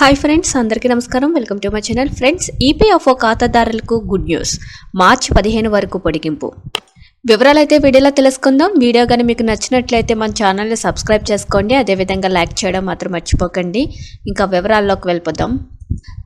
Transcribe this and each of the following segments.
Hi friends అందరికీ నమస్కారం. Welcome to my channel friends EPFO ఖాతాదారులకు గుడ్ న్యూస్ మార్చి పదిహేను వరకు పొడిగింపు. వివరాలు అయితే వీడియోలో తెలుసుకుందాం. వీడియో కానీ మీకు నచ్చినట్లయితే మన ఛానల్ని సబ్స్క్రైబ్ చేసుకోండి. అదేవిధంగా లైక్ చేయడం మాత్రం మర్చిపోకండి. ఇంకా వివరాల్లోకి వెళ్ళిపోదాం.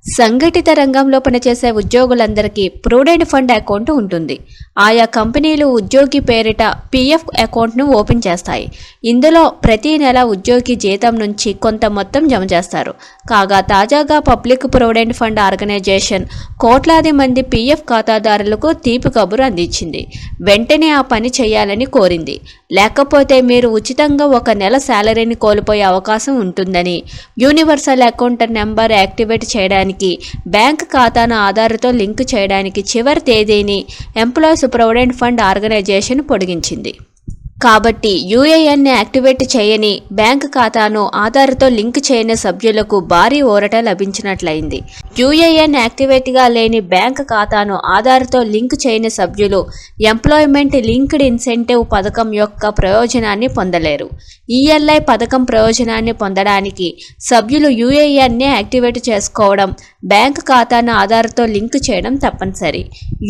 సంఘటిత రంగంలో పనిచేసే ఉద్యోగులందరికీ ప్రూడెంట్ ఫండ్ అకౌంట్ ఉంటుంది. ఆయా కంపెనీలు ఉద్యోగి పేరిట పీఎఫ్ అకౌంట్ను ఓపెన్ చేస్తాయి. ఇందులో ప్రతి నెల ఉద్యోగి జీతం నుంచి కొంత మొత్తం జమ చేస్తారు. కాగా తాజాగా పబ్లిక్ ప్రొవిడెంట్ ఫండ్ ఆర్గనైజేషన్ కోట్లాది మంది పీఎఫ్ ఖాతాదారులకు తీపి కబురు అందించింది. వెంటనే ఆ పని చేయాలని కోరింది. లేకపోతే మీరు ఉచితంగా ఒక నెల శాలరీని కోల్పోయే అవకాశం ఉంటుందని యూనివర్సల్ అకౌంట్ నెంబర్ యాక్టివేట్ చేయడానికి బ్యాంక్ ఖాతాను ఆధార్తో లింక్ చేయడానికి చివరి తేదీని ఎంప్లాయీస్ ప్రొవిడెంట్ ఫండ్ ఆర్గనైజేషన్ పొడిగించింది. కాబట్టి యూఏఎన్ని యాక్టివేట్ చేయని బ్యాంక్ ఖాతాను ఆధార్తో లింక్ చేయని సభ్యులకు భారీ ఊరట లభించినట్లయింది. యూఏఎన్ యాక్టివేట్గా లేని బ్యాంక్ ఖాతాను ఆధార్తో లింక్ చేయని సభ్యులు ఎంప్లాయ్మెంట్ లింక్డ్ ఇన్సెంటివ్ పథకం యొక్క ప్రయోజనాన్ని పొందలేరు. ఈఎల్ఐ పథకం ప్రయోజనాన్ని పొందడానికి సభ్యులు యూఏఎన్ని యాక్టివేట్ చేసుకోవడం బ్యాంక్ ఖాతాను ఆధార్తో లింక్ చేయడం తప్పనిసరి.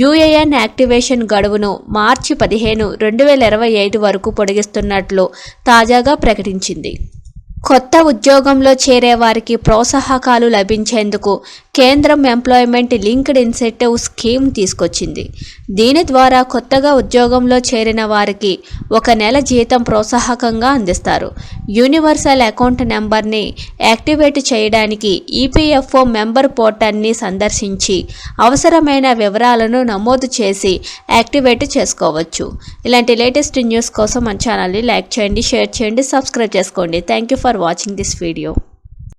యూఏఎన్ యాక్టివేషన్ గడువును మార్చి పదిహేను రెండు వేల ఇరవై ఐదు వరకు పొడిగిస్తున్నట్లు తాజాగా ప్రకటించింది. కొత్త ఉద్యోగంలో చేరే వారికి ప్రోత్సాహకాలు లభించేందుకు కేంద్రం ఎంప్లాయ్మెంట్ లింక్డ్ ఇన్సెంటివ్ స్కీమ్ తీసుకొచ్చింది. దీని ద్వారా కొత్తగా ఉద్యోగంలో చేరిన వారికి ఒక నెల జీతం ప్రోత్సాహకంగా అందిస్తారు. యూనివర్సల్ అకౌంట్ నెంబర్ని యాక్టివేట్ చేయడానికి ఈపీఎఫ్ఓ మెంబర్ పోర్టల్ని సందర్శించి అవసరమైన వివరాలను నమోదు చేసి యాక్టివేట్ చేసుకోవచ్చు. ఇలాంటి లేటెస్ట్ న్యూస్ కోసం మన ఛానల్ని లైక్ చేయండి షేర్ చేయండి సబ్స్క్రైబ్ చేసుకోండి. Thank you for watching this video.